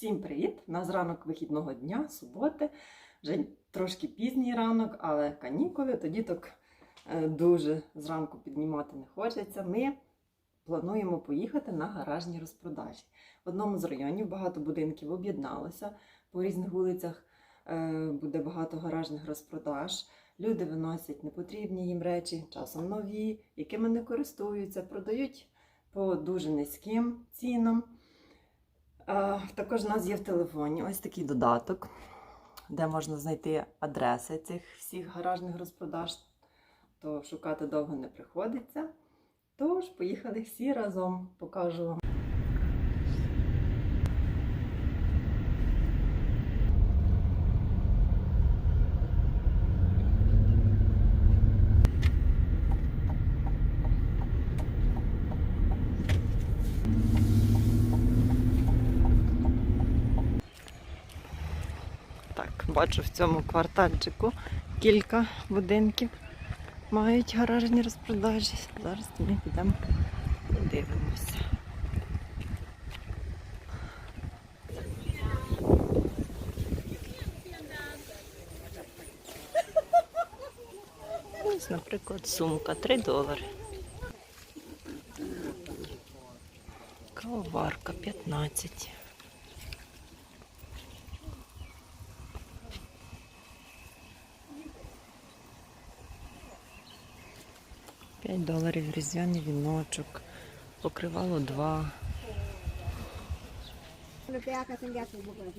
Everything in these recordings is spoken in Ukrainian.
Всім привіт! Нас ранок вихідного дня, суботи. Вже трошки пізній ранок, але канікули, то діток е, дуже зранку піднімати не хочеться. Ми плануємо поїхати на гаражні розпродажі. В одному з районів багато будинків об'єдналося по різних вулицях. е, Буде багато гаражних розпродаж. Люди виносять непотрібні їм речі, часом нові, якими не користуються, продають по дуже низьким цінам. Е, Також у нас є в телефоні ось такий додаток, де можна знайти адреси цих всіх гаражних розпродаж, то шукати довго не приходиться. Тож, поїхали всі разом, покажу вам. Так, бачу в цьому квартальчику кілька будинків мають гаражні розпродажі. Зараз ми підемо подивимося. Ось, наприклад, сумка 3 долари. Кавоварка 15. П'ять доларів різдвяний віночок. Покривало 2.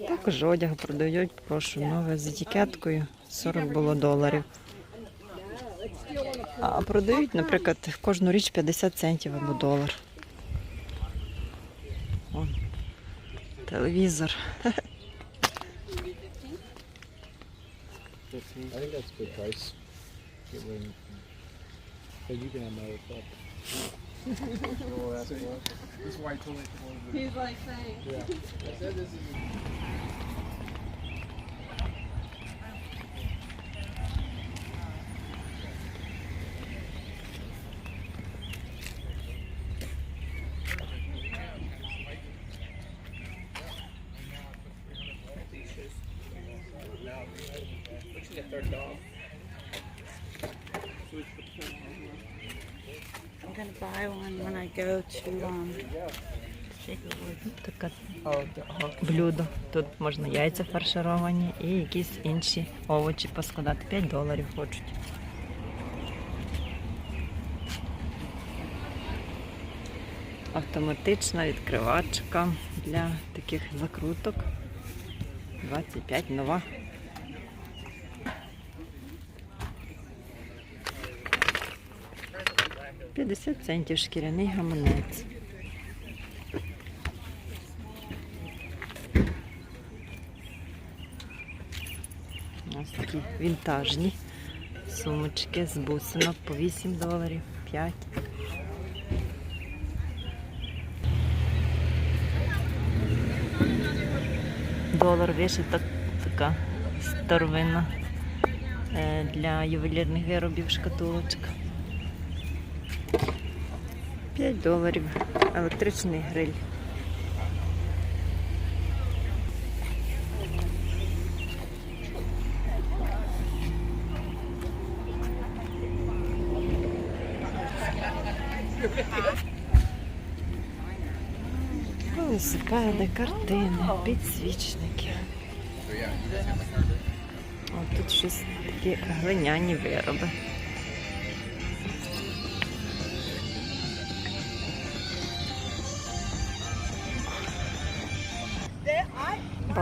Також одяг продають, прошу, нове з етикеткою. 40 було доларів. А продають, наприклад, кожну річ 50 центів або долар. Вон, телевізор. I think that's good price. So you can have another cup. oh, that's good. This white toy. He's like saying. Yeah. I said this is. She's a third dog. I'm gonna buy one when I go to um. Таке блюдо. Тут можна яйця фаршировані і якісь інші овочі поскладати. 5 доларів хочуть. Автоматична відкривачка для таких закруток. 25 нова. П'ятдесят центів шкіряний гаманець. Нас такі вінтажні сумочки з бусинок по 8 доларів, 5. Долар вишита така старовинна е, для ювелірних виробів шкатулочка. 5 доларів. Електричний гриль. Велосипеди, картини, підсвічники. О, тут щось такі глиняні вироби.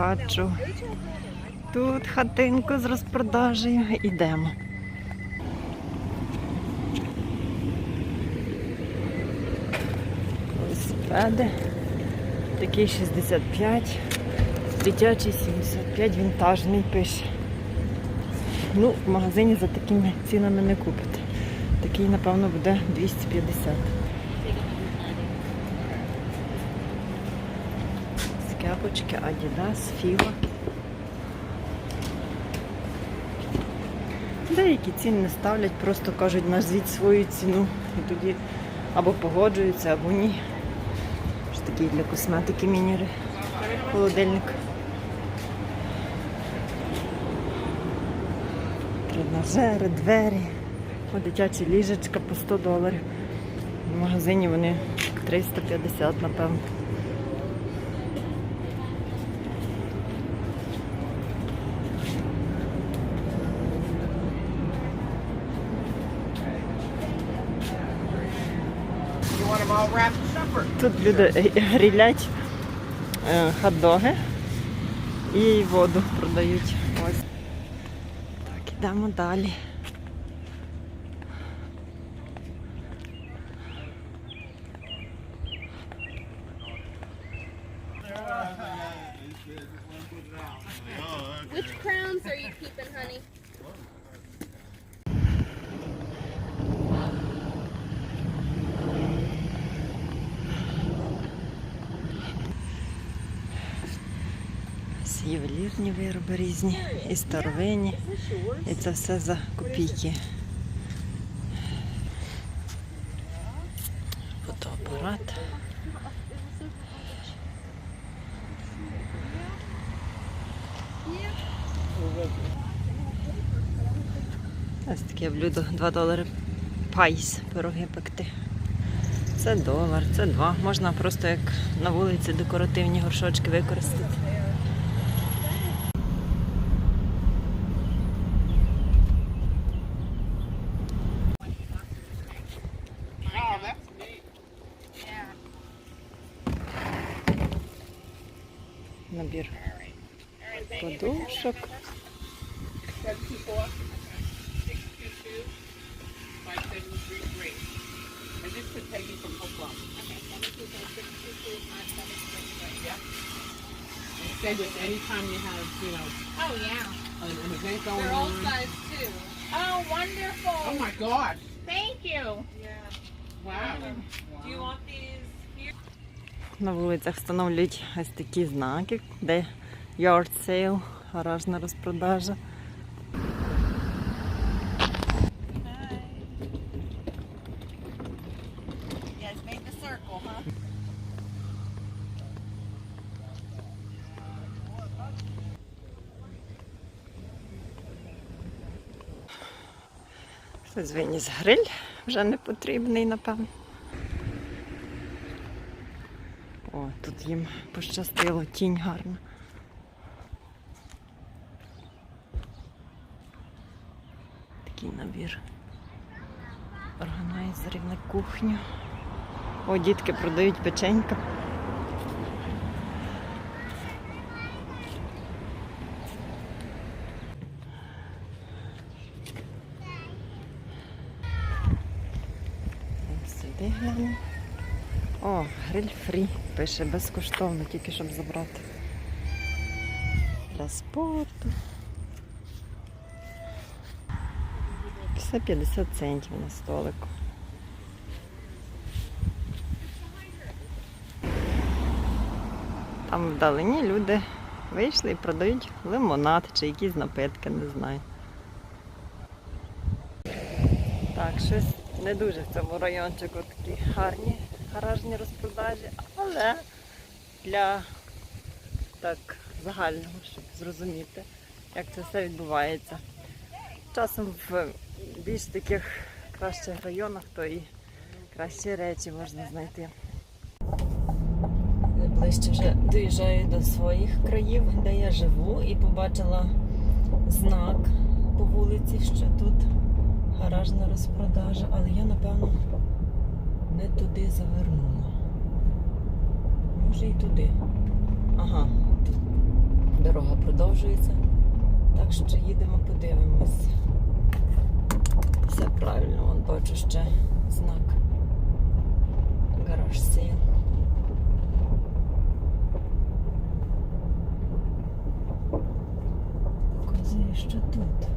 Бачу. Тут хатинку з розпродажею. Ідемо. Велосипеди. Такий 65, дитячий 75, вінтажний пише. Ну, в магазині за такими цінами не купите. Такий, напевно, буде 250. Скепочки, Adidas, Філа. Деякі ціни не ставлять, просто кажуть, назвіть свою ціну. І тоді або погоджуються, або ні. Ось такі для косметики мініри. холодильник. Тренажери, двері, О, дитячі ліжечка по 100 доларів. В магазині вони 350, напевно. Тут люди е, грілять е, хот-доги і воду продають. Ось. Так, ідемо далі. Which crowns are you keeping, honey? Всі ювелірні вироби різні, і старовинні. І це все за копійки. Фотоапарат. Ось таке блюдо 2 долари пайс пироги пекти. Це долар, це два. Можна просто як на вулиці декоративні горшочки використати. Yeah. And say this anytime you have, you know, Oh yeah. an, an event going They're all on. size too. Oh, wonderful. Oh my God. Thank you. Wow. Do you want these here? На вулицях встановлюють ось такі знаки, де yard sale, гаражна розпродажа. You guys made the circle, huh? Хтось виніс гриль, вже не потрібний, напевно. О, тут їм пощастило, тінь гарна. Такий набір органайзерів на кухню. О, дітки продають печенька. Гриль фрі. Пише безкоштовно, тільки щоб забрати. Для спорту. Все 50 центів на столику. Там вдалині люди вийшли і продають лимонад чи якісь напитки, не знаю. Так, щось не дуже в цьому райончику такі гарні гаражні розпродажі, але для так загального, щоб зрозуміти, як це все відбувається. Часом в більш таких кращих районах, то і кращі речі можна знайти. Ближче вже доїжджаю до своїх країв, де я живу, і побачила знак по вулиці, що тут гаражна розпродажа, але я, напевно, не туди завернула. Може і туди. Ага, дорога продовжується. Так що їдемо, подивимось. Все правильно, вон бачу ще знак. Гараж сіл. Показує, що тут.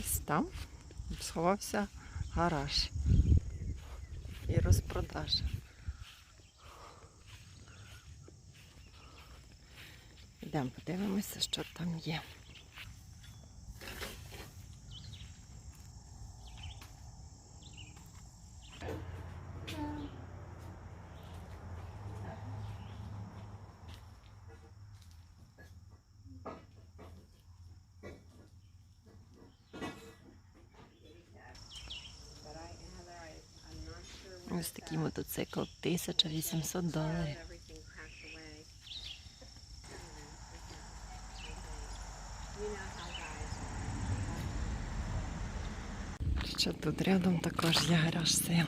Ось там сховався гараж і розпродажа. Йдемо подивимося, що там є. Ось такий мотоцикл 1800 доларів. Ще тут рядом також є гараж сил.